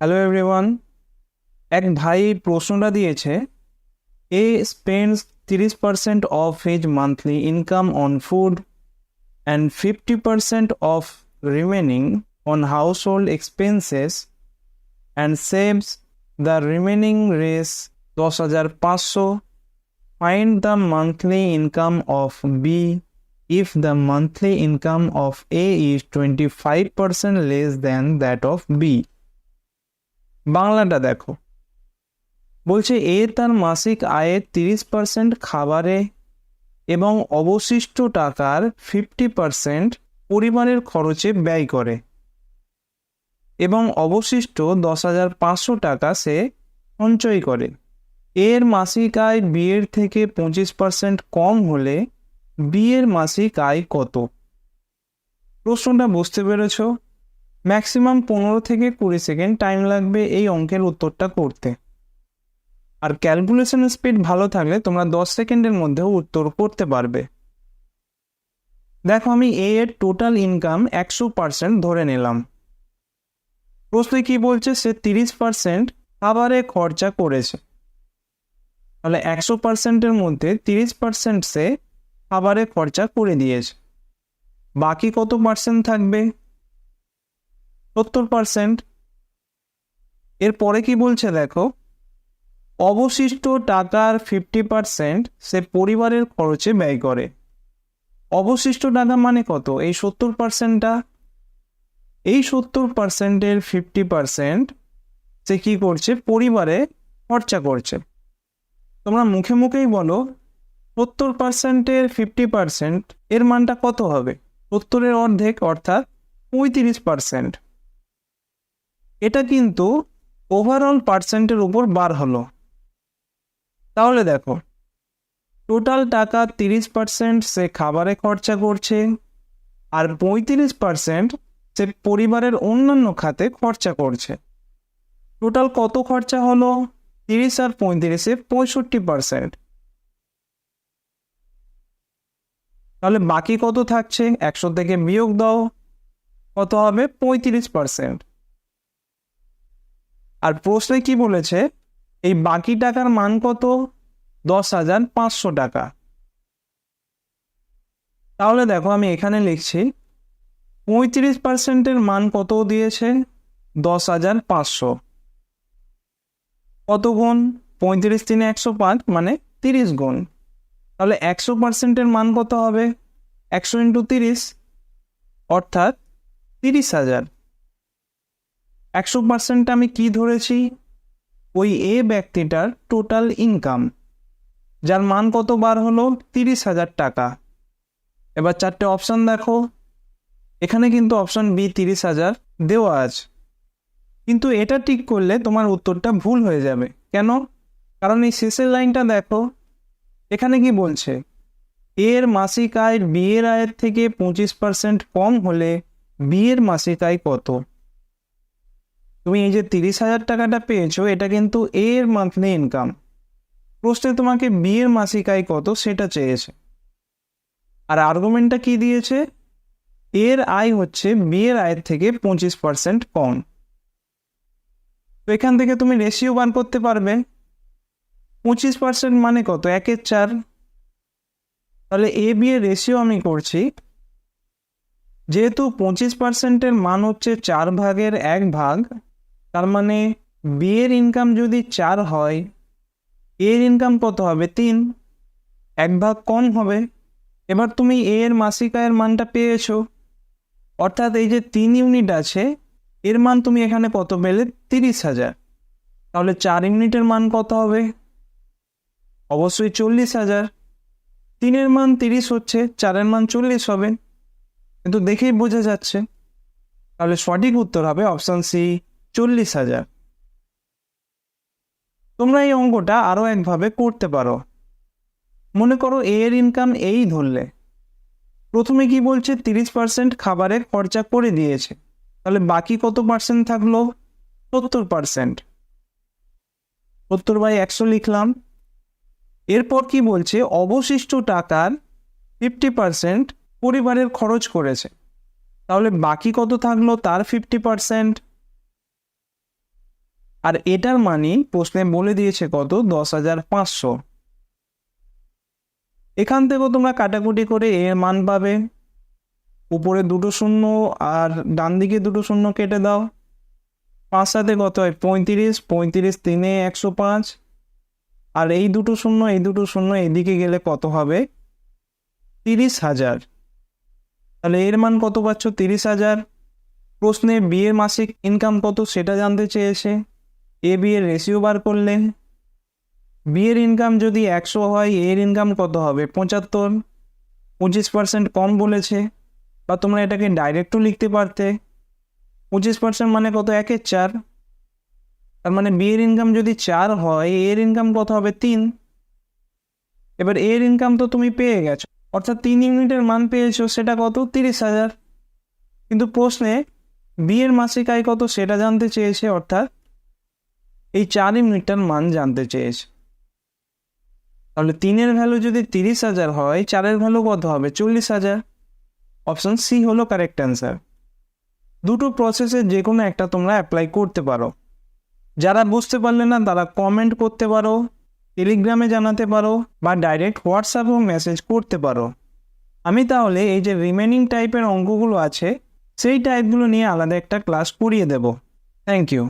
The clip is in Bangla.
হ্যালো এভরিওয়ান এক ভাই প্রশ্নটা দিয়েছে এ স্পেন্ডস তিরিশ percent of his monthly income on food and fifty percent of remaining on household expenses and saves the remaining rest দশ হাজার পাঁচশো find the monthly income of B if the monthly income of A is 25% less than that of B. বাংলাটা দেখো। বলছে এ তার মাসিক আয়ের তিরিশ পার্সেন্ট খাবারে এবং অবশিষ্ট টাকার ফিফটি পার্সেন্ট পরিবারের খরচে ব্যয় করে এবং অবশিষ্ট দশ হাজার পাঁচশো টাকা সে সঞ্চয় করে। এর মাসিক আয় বিয়ের থেকে পঁচিশ পার্সেন্ট কম হলে বিয়ের মাসিক আয় কত? প্রশ্নটা বুঝতে পেরেছ? ম্যাক্সিমাম পনেরো থেকে কুড়ি সেকেন্ড টাইম লাগবে এই অঙ্কের উত্তরটা করতে। আর ক্যালকুলেশন স্পিড ভালো থাকলে তোমরা দশ সেকেন্ডের মধ্যেও উত্তর করতে পারবে। দেখো আমি এ এর টোটাল ইনকাম একশো পার্সেন্ট ধরে নিলাম। প্রশ্নে কি বলছে? সে তিরিশ পার্সেন্ট খাবারে খরচা করেছে। তাহলে একশো পার্সেন্টের মধ্যে তিরিশ পার্সেন্ট সে খাবারে খরচা করে দিয়েছে। বাকি কত পার্সেন্ট থাকবে? সত্তর পার্সেন্ট এরপরে কি বলছে দেখো? অবশিষ্ট টাকার ফিফটি পার্সেন্ট সে পরিবারের খরচে ব্যয় করে। অবশিষ্ট টাকা মানে কত? এই সত্তর পার্সেন্টটা এই সত্তর পার্সেন্টের ফিফটি পার্সেন্ট সে কি করছে? পরিবারে খরচা করছে। তোমরা মুখে মুখেই বলো, সত্তর পার্সেন্টের ফিফটি পার্সেন্ট এর মানটা কত হবে? সত্তরের অর্ধেক অর্থাৎ পঁয়ত্রিশ পার্সেন্ট এটা কিন্তু ওভারঅল পার্সেন্টের উপর বার হলো। তাহলে দেখো টোটাল টাকা তিরিশ পার্সেন্ট সে খাবারে খরচা করছে আর পঁয়ত্রিশ পার্সেন্ট সে পরিবারের অন্যান্য খাতে খরচা করছে। টোটাল কত খরচা হলো? তিরিশ আর পঁয়ত্রিশে পঁয়ষট্টি পার্সেন্ট তাহলে বাকি কত থাকছে? একশো থেকে বিয়োগ দাও, কত হবে? পঁয়ত্রিশ পার্সেন্ট আর প্রশ্নে কি বলেছে? এই বাকি টাকার মান কত? দশ হাজার পাঁচশো টাকা। তাহলে দেখো আমি এখানে লিখছি, পঁয়ত্রিশ পার্সেন্টের মান কত দিয়েছে? দশ হাজার পাঁচশো। কত গুণ? পঁয়ত্রিশ তিনে একশো পাঁচ মানে তিরিশ গুণ। তাহলে একশো পার্সেন্টের মান কত হবে? একশো ইন্টু তিরিশ, অর্থাৎ তিরিশ হাজার। একশো পার্সেন্ট আমি কি ধরেছি? ওই এ ব্যক্তিটার টোটাল ইনকাম যার মান কত বার হলো? তিরিশ হাজার টাকা। এবার চারটে অপশান দেখো। এখানে কিন্তু অপশান বি তিরিশ হাজার দেওয়া আছে। কিন্তু এটা ঠিক করলে তোমার উত্তরটা ভুল হয়ে যাবে। কেন? কারণ এই শেষের লাইনটা দেখো। এখানে কি বলছে? এর মাসিক আয় বিয়ের আয়ের থেকে পঁচিশ পার্সেন্ট কম হলে বিয়ের মাসিক আয় কত? তুমি এই যে তিরিশ হাজার টাকাটা পেয়েছ, এটা কিন্তু এর মান্থলি ইনকাম প্রশ্নে তোমাকে বিয়ের মাসিক আয় কত সেটা চেয়েছে। আর আর্গুমেন্টটা কি দিয়েছে? এর আয় হচ্ছে বিয়ের আয়ের থেকে পঁচিশ পার্সেন্ট কম। তো এখান থেকে তুমি রেশিও বার করতে পারবে। পঁচিশ পার্সেন্ট মানে কত? একের চার। তাহলে এ বি রেশিও আমি করছি। যেহেতু পঁচিশ পার্সেন্টের মান হচ্ছে চার ভাগের এক ভাগ তার মানে বিয়ের ইনকাম যদি চার হয় এর ইনকাম কত হবে? তিন। এক ভাগ কম হবে। এবার তুমি এ এর মাসিক আয়ের মানটা পেয়েছ। অর্থাৎ এই যে তিন ইউনিট আছে, এর মান তুমি এখানে কত পেলে? তিরিশ হাজার। তাহলে চার ইউনিটের মান কত হবে? অবশ্যই চল্লিশ হাজার। তিনের মান তিরিশ হচ্ছে, চারের মান চল্লিশ হবে। কিন্তু দেখেই বোঝা যাচ্ছে। তাহলে সঠিক উত্তর হবে অপশান সি চল্লিশ হাজার। তোমরা এই অঙ্কটা আরও একভাবে করতে পারো। মনে করো এ এর ইনকাম এই ধরলে। প্রথমে কি বলছে? তিরিশ পার্সেন্ট খাবারে খরচা করে দিয়েছে। তাহলে বাকি কত পার্সেন্ট থাকল? সত্তর পার্সেন্ট সত্তর বাই একশো লিখলাম। এরপর কি বলছে? অবশিষ্ট টাকার ফিফটি পার্সেন্ট পরিবারের খরচ করেছে। তাহলে বাকি কত থাকল? তার ফিফটি পার্সেন্ট আর এটার মানই প্রশ্নে বলে দিয়েছে কত? দশ হাজার পাঁচশো। এখান থেকেও তোমরা কাটাকুটি করে এর মান পাবে। উপরে দুটো শূন্য আর ডান দিকে দুটো শূন্য কেটে দাও। পাঁচ সাথে কত হয়? পঁয়ত্রিশ। পঁয়ত্রিশ তিনে একশো পাঁচ। আর এই দুটো শূন্য, এই দুটো শূন্য এদিকে গেলে কত হবে? তিরিশ হাজার। তাহলে এর মান কত পাচ্ছ? তিরিশ হাজার। প্রশ্নে বিয়ের মাসিক ইনকাম কত সেটা জানতে চেয়েছে। এ বিয়ের রেশিও বার করলে বিয়ের ইনকাম যদি একশো হয় এর ইনকাম কত হবে? পঁচাত্তর। পঁচিশ পার্সেন্ট কম বলেছে, বা তোমরা এটাকে ডাইরেক্টও লিখতে পারতে। পঁচিশ পার্সেন্ট মানে কত? একের চার। তার মানে বিয়ের ইনকাম যদি চার হয় এর ইনকাম কত হবে? তিন। এবার এর ইনকাম তো তুমি পেয়ে গেছো। অর্থাৎ তিন ইউনিটের মান পেয়েছ, সেটা কত? তিরিশ হাজার। কিন্তু প্রশ্নে বিয়ের মাসিক আয় কত সেটা জানতে চেয়েছে, অর্থাৎ এই চার ইউনিটটার মান জানতে চেয়েছে। তাহলে তিনের ভ্যালু যদি তিরিশ হাজার হয়, চারের ভ্যালু কত হবে? চল্লিশ হাজার। অপশন সি হলো কারেক্ট অ্যান্সার দুটো প্রসেসের যে কোনো একটা তোমরা অ্যাপ্লাই করতে পারো। যারা বুঝতে পারলে না, তারা কমেন্ট করতে পারো টেলিগ্রামে জানাতে পারো, বা ডাইরেক্ট হোয়াটসঅ্যাপেও মেসেজ করতে পারো। আমি তাহলে এই যে রিমেনিং টাইপের অঙ্কগুলো আছে, সেই টাইপগুলো নিয়ে আলাদা একটা ক্লাস করিয়ে দেব। Thank you